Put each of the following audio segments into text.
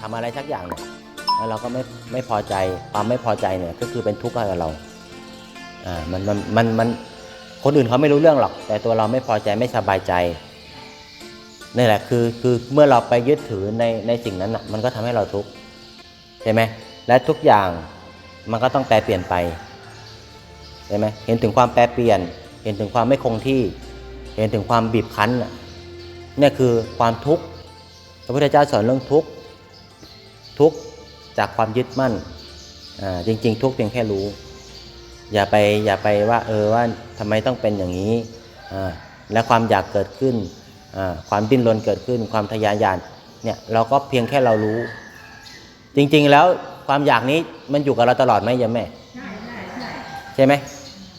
ทำอะไรสักอย่างเนี่ยแล้วเราก็ไม่ไม่พอใจความไม่พอใจเนี่ยก็คือเป็นทุกข์ให้กับเราอ่ามันมันมันมันคนอื่นเขาไม่รู้เรื่องหรอก แต่ตัวเราไม่พอใจไม่สบายใจนี่แหละคือคือเมื่อเราไปยึดถือในในสิ่งนั้นอะมันก็ทำให้เราทุกข์ใช่ไหมและทุกอย่างมันก็ต้องแปรเปลี่ยนไปใช่ไหมเห็นถึงความแปรเปลี่ยน เห็นถึงความไม่คงที่ เห็นถึงความบีบคั้นเนี่ยคือความทุกข์พระพุทธเจ้าสอนเรื่องทุกข์ ทุกข์จากความยึดมั่นจริง ๆ ทุกข์เพียงแค่รู้ อย่าไปอย่าไปว่าเออว่าทำไมต้องเป็นอย่างนี้ และความอยากเกิดขึ้น ความดิ้นรนเกิดขึ้น ความทะยานอยากเนี่ยเราก็เพียงแค่เรารู้ จริง ๆ แล้วความอยากนี้มันอยู่กับเราตลอดไหมยมแม่ใช่ใช่ไหม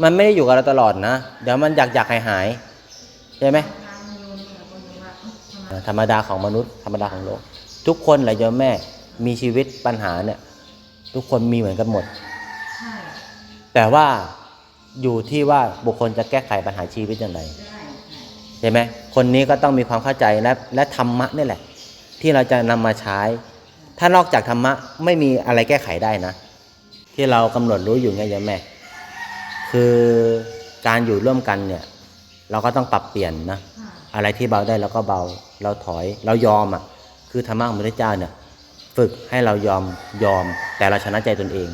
มันไม่ได้อยู่กับเราตลอดนะ เดี๋ยวมันอยากอยากหายหายใช่ไหมธรรมดาของมนุษย์ธรรมดาของโลก ทุกคนแหละโยมแม่ มีชีวิตปัญหาเนี่ยทุกคนมีเหมือนกันหมดใช่แต่ว่าอยู่ที่ว่าบุคคลจะแก้ไขปัญหาชีวิตอย่างไรใช่ใช่ใช่ไหมคนนี้ก็ต้องมีความเข้าใจและและธรรมะนี่แหละ ที่เราจะนำมาใช้ ถ้านอกจากธรรมะไม่มีอะไรแก้ไขได้นะ ที่เรากำหนดรู้อยู่ไงโยมแม่คือการอยู่ร่วมกันเนี่ยเราก็ต้องปรับเปลี่ยนนะค่ะอะไรที่เบาได้เราก็เบาเราถอยเรายอมอะคือธรรมะของพระพุทธเจ้าเนี่ย ฝึกให้เรายอมยอม แต่เราชนะใจตนเอง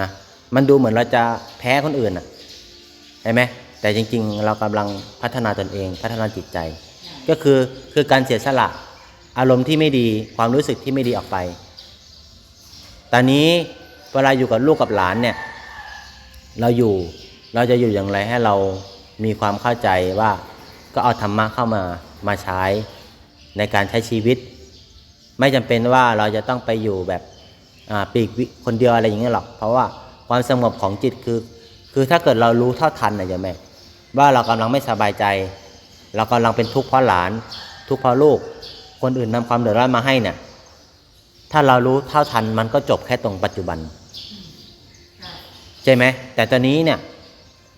นะมันดูเหมือนเราจะแพ้คนอื่นอะเห็นไหมแต่จริง ๆ เรากำลังพัฒนาตนเอง พัฒนาจิตใจ ก็คือคือการเสียสละอารมณ์ที่ไม่ดีความรู้สึกที่ไม่ดีออกไป ตอนนี้เวลาอยู่กับลูกกับหลานเนี่ยเราอยู่เราจะอยู่อย่างไรให้เรามีความเข้าใจว่าก็เอาธรรมะเข้ามามาใช้ในการใช้ชีวิต ไม่จำเป็นว่าเราจะต้องไปอยู่แบบปีกคนเดียวอะไรอย่างเงี้ยหรอก เพราะว่าความสงบของจิตคือ คือถ้าเกิดเรารู้เท่าทันนะโยมแม่ว่าเรากำลังไม่สบายใจ เรากำลังเป็นทุกข์เพราะหลาน ทุกข์เพราะลูก คนอื่นนำความเดือดร้อนมาให้เนี่ยถ้าเรารู้เท่าทันมันก็จบแค่ตรงปัจจุบัน ใช่ไหมแต่ตอนนี้เนี่ย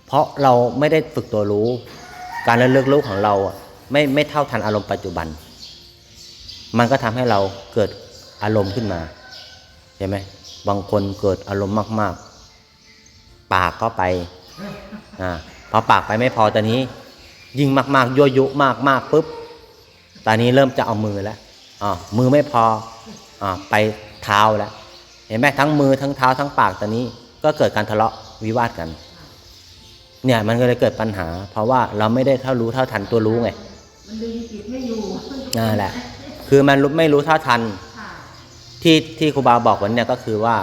เพราะเราไม่ได้ฝึกตัวรู้ การระลึกรู้ของเราไม่ไม่เท่าทันอารมณ์ปัจจุบัน มันก็ทำให้เราเกิดอารมณ์ขึ้นมาใช่ไหมบางคนเกิดอารมณ์มาก ๆ ปากก็ไปอ่าพอปากไปไม่พอตอนนี้ ยิ่งมากๆยั่วยุมากๆปุ๊บตอนนี้เริ่มจะเอามือแล้วอ่ามือไม่พออ่าไปเท้าแล้วเห็นไหมทั้งมือทั้งเท้าทั้งปากตอนนี้ ก็เกิดการทะเลาะวิวาทกัน เนี่ยมันก็เลยเกิดปัญหา เพราะว่าเราไม่ได้เท่ารู้เท่าทันตัวรู้ไงมันดึงจิตไม่อยู่นั่นแหละ คือมันรู้ไม่รู้เท่าทันค่ะที่ที่ครูบาบอกวันเนี่ยก็คือว่า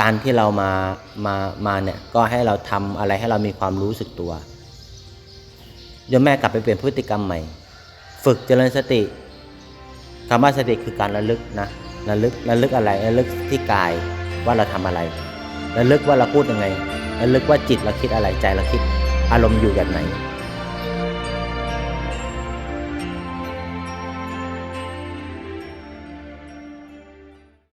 การที่เรามามามาเนี่ยก็ให้เราทำอะไรให้เรามีความรู้สึกตัวโยมแม่กลับไปเปลี่ยนพฤติกรรมใหม่ ฝึกเจริญสติคำว่าสติคือการระลึกนะระลึกระลึกอะไรระลึกที่กายว่าเราทำอะไรระลึกว่าเราพูดยังไงระลึกว่าจิตเราคิดอะไรใจเราคิดอารมณ์อยู่แบบไหน